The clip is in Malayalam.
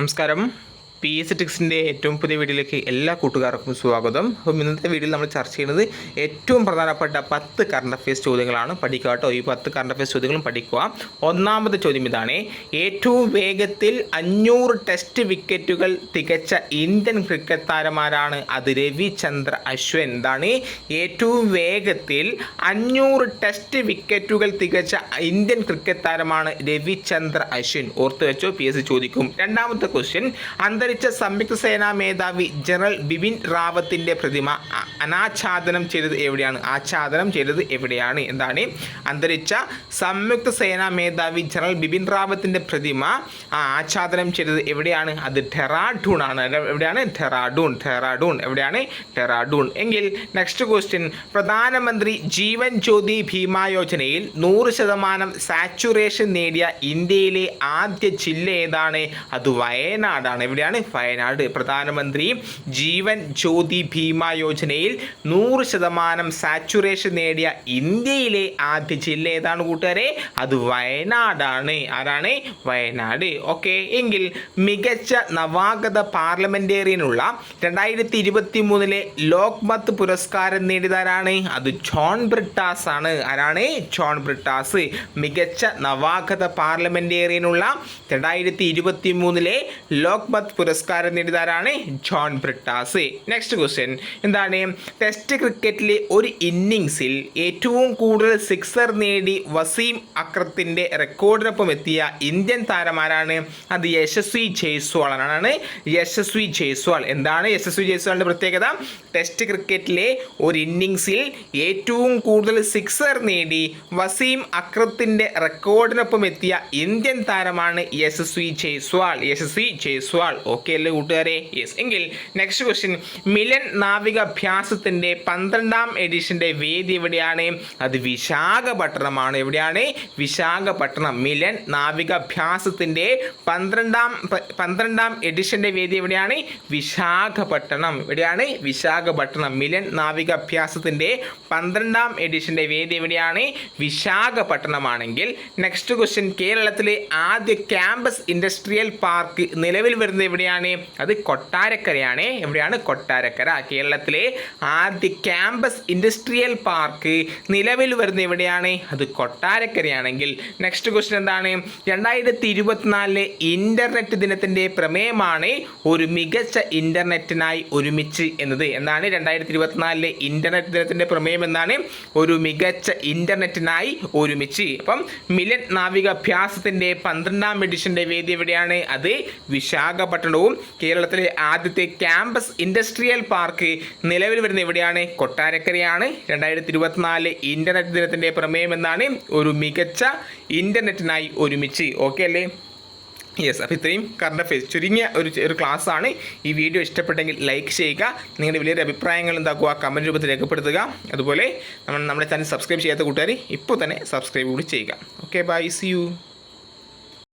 నమస్కారం. പി എസ് ടിക്സിന്റെ ഏറ്റവും പുതിയ വീഡിയോയിലേക്ക് എല്ലാ കൂട്ടുകാർക്കും സ്വാഗതം. അപ്പം ഇന്നത്തെ വീഡിയോയിൽ നമ്മൾ ചർച്ച ചെയ്യുന്നത് ഏറ്റവും പ്രധാനപ്പെട്ട പത്ത് കറണ്ട് അഫയേഴ്സ് ചോദ്യങ്ങളാണ്. പഠിക്കുക കേട്ടോ. ഈ പത്ത് കറണ്ട് അഫയേഴ്സ് ചോദ്യങ്ങളും പഠിക്കുക. ഒന്നാമത്തെ ചോദ്യം ഇതാണ്. ഏറ്റവും വേഗത്തിൽ അഞ്ഞൂറ് ടെസ്റ്റ് വിക്കറ്റുകൾ തികച്ച ഇന്ത്യൻ ക്രിക്കറ്റ് താരമാരാണ്? അത് രവിചന്ദ്ര അശ്വൻ. എന്താണ്? ഏറ്റവും വേഗത്തിൽ അഞ്ഞൂറ് ടെസ്റ്റ് വിക്കറ്റുകൾ തികച്ച ഇന്ത്യൻ ക്രിക്കറ്റ് താരമാണ് രവിചന്ദ്ര അശ്വിൻ. ഓർത്ത് വെച്ചോ പി എസ് ചോദിക്കും. രണ്ടാമത്തെ ക്വസ്റ്റ്യൻ അന്തരിച്ച സംയുക്ത സേനാ മേധാവി ജനറൽ ബിപിൻ റാവത്തിന്റെ പ്രതിമ അനാച്ഛാദനം ചെയ്തത് എവിടെയാണ്? ആച്ഛാദനം ചെയ്തത് എവിടെയാണ്? എന്താണ്? അന്തരിച്ച സംയുക്ത സേനാ മേധാവി ജനറൽ ബിപിൻ റാവത്തിന്റെ പ്രതിമ ആച്ഛാദനം ചെയ്തത് എവിടെയാണ്? അത് ഡെറാഡൂൺ ആണ്. എവിടെയാണ്? ഡെറാഡൂൺ ഡെറാഡൂൺ. എവിടെയാണ്? ഡെറാഡൂൺ. എങ്കിൽ നെക്സ്റ്റ് ക്വസ്റ്റ്യൻ പ്രധാനമന്ത്രി ജീവൻ ജ്യോതി ഭീമ യോജനയിൽ നൂറ് ശതമാനം സാച്ചുറേഷൻ നേടിയ ഇന്ത്യയിലെ ആദ്യ ജില്ല ഏതാണ്? അത് വയനാടാണ്. എവിടെയാണ്? വയനാട്. പ്രധാനമന്ത്രി ജീവൻ ജ്യോതി ഭീമ യോജനയിൽ നൂറ് ശതമാനം സാച്ചുറേഷൻ നേടിയ ഇന്ത്യയിലെ ആദ്യ ജില്ല ഏതാണ് കൂട്ടുകാരെ? അത് വയനാടാണ്. ആരാണ്? വയനാട്. ഓക്കെ എങ്കിൽ മികച്ച നവാഗത പാർലമെന്റേറിയനുള്ള രണ്ടായിരത്തി ഇരുപത്തി മൂന്നിലെ ലോക്മത്ത് പുരസ്കാരം നേടിയതാരാണ്? അത് ജോൺ ബ്രിട്ടാസ് ആണ് ആരാണ്? ജോൺ ബ്രിട്ടാസ്. മികച്ച നവാഗത പാർലമെന്റേറിയനുള്ള രണ്ടായിരത്തി ഇരുപത്തി മൂന്നിലെ ലോക്മത്ത് പുരസ്കാരം നേടിയതാരാണ്? ജോൺ ബ്രിട്ടാസ്. നെക്സ്റ്റ് ക്വസ്റ്റ്യൻ എന്താണ്? ടെസ്റ്റ് ക്രിക്കറ്റിലെ ഒരു ഇന്നിങ്സിൽ ഏറ്റവും കൂടുതൽ സിക്സർ നേടി വസീം അക്രത്തിന്റെ റെക്കോർഡിനൊപ്പം എത്തിയ ഇന്ത്യൻ താരമാരാണ്? അത് യശസ്വി ജയ്സ്വാൾ ആണ് യശസ്വി ജയ്സ്വാൾ. എന്താണ് യശസ്വി ജയ്സ്വാളിന്റെ പ്രത്യേകത? ടെസ്റ്റ് ക്രിക്കറ്റിലെ ഒരു ഇന്നിങ്സിൽ ഏറ്റവും കൂടുതൽ സിക്സർ നേടി വസീം അക്രത്തിന്റെ റെക്കോർഡിനൊപ്പം എത്തിയ ഇന്ത്യൻ താരമാണ് യശസ്വി ജയ്സ്വാൾ. യശസ്വി ജയ്സ്വാൾ. ഓക്കെ അല്ലേ കൂട്ടുകാരെ? യെസ് എങ്കിൽ നെക്സ്റ്റ് ക്വസ്റ്റ്യൻ മിലൻ നാവികാഭ്യാസത്തിന്റെ പന്ത്രണ്ടാം എഡിഷന്റെ വേദി എവിടെയാണ്? അത് വിശാഖപട്ടണമാണ്. എവിടെയാണ്? വിശാഖപട്ടണം. മിലൻ നാവികാഭ്യാസത്തിന്റെ പന്ത്രണ്ടാം പന്ത്രണ്ടാം എഡിഷന്റെ വേദി എവിടെയാണ്? വിശാഖപട്ടണം. എവിടെയാണ്? വിശാഖപട്ടണം. മിലൻ നാവികാഭ്യാസത്തിന്റെ പന്ത്രണ്ടാം എഡിഷന്റെ വേദി എവിടെയാണ്? വിശാഖപട്ടണമാണെങ്കിൽ നെക്സ്റ്റ് ക്വസ്റ്റ്യൻ കേരളത്തിലെ ആദ്യ ക്യാമ്പസ് ഇൻഡസ്ട്രിയൽ പാർക്ക് നിലവിൽ വരുന്നത് എവിടെയാണ്? അത് കൊട്ടാരക്കരയാണ്. എവിടെയാണ്? കൊട്ടാരക്കര. കേരളത്തിലെ ആദ്യ ക്യാമ്പസ് ഇൻഡസ്ട്രിയൽ പാർക്ക് നിലവിൽ വരുന്നത് എവിടെയാണ്? അത് കൊട്ടാരക്കരയാണെങ്കിൽ. നെക്സ്റ്റ് ക്വസ്റ്റ്യൻ എന്താണ്? രണ്ടായിരത്തി ഇരുപത്തിനാലിലെ ഇന്റർനെറ്റ് ദിനത്തിന്റെ പ്രമേയമാണ് ഒരു മികച്ച ഇന്റർനെറ്റിനായി ഒരുമിച്ച് എന്നത്. എന്നാണ് രണ്ടായിരത്തി ഇരുപത്തിനാലിലെ ഇന്റർനെറ്റ് ദിനത്തിന്റെ പ്രമേയം എന്നാണ് ഒരു മികച്ച ഇന്റർനെറ്റിനായി ഒരുമിച്ച്. അപ്പം മിലൻ നാവികാഭ്യാസത്തിന്റെ പന്ത്രണ്ടാം എഡിഷന്റെ വേദി എവിടെയാണ്? അത് വിശാഖപട്ടണവും കേരളത്തിലെ ആദ്യത്തെ ക്യാമ്പസ് ഇൻഡസ്ട്രിയൽ പാർക്ക് നിലവിൽ വരുന്ന എവിടെയാണ്? കൊട്ടാരക്കരയാണ്. രണ്ടായിരത്തി ഇരുപത്തിനാല് ഇന്റർനെറ്റ് ദിനത്തിന്റെ പ്രമേയം എന്നാണ് ഒരു മികച്ച ഇന്റർനെറ്റിനായി ഒരുമിച്ച്. ഓക്കെ അല്ലേ? യെസ് അപ്പോൾ ഇത്രയും കറണ്ട് അഫയേഴ്സ് ചുരുങ്ങിയ ഒരു ഒരു ക്ലാസ് ആണ് ഈ വീഡിയോ ഇഷ്ടപ്പെട്ടെങ്കിൽ ലൈക്ക് ചെയ്യുക. നിങ്ങളുടെ വലിയൊരു അഭിപ്രായങ്ങൾ എന്താക്കുക കമന്റ് രൂപത്തിൽ രേഖപ്പെടുത്തുക. അതുപോലെ നമ്മൾ നമ്മുടെ ചാനൽ സബ്സ്ക്രൈബ് ചെയ്യാത്ത കൂട്ടുകാർ ഇപ്പോൾ തന്നെ സബ്സ്ക്രൈബ് കൂടി ചെയ്യുക. Okay bye C U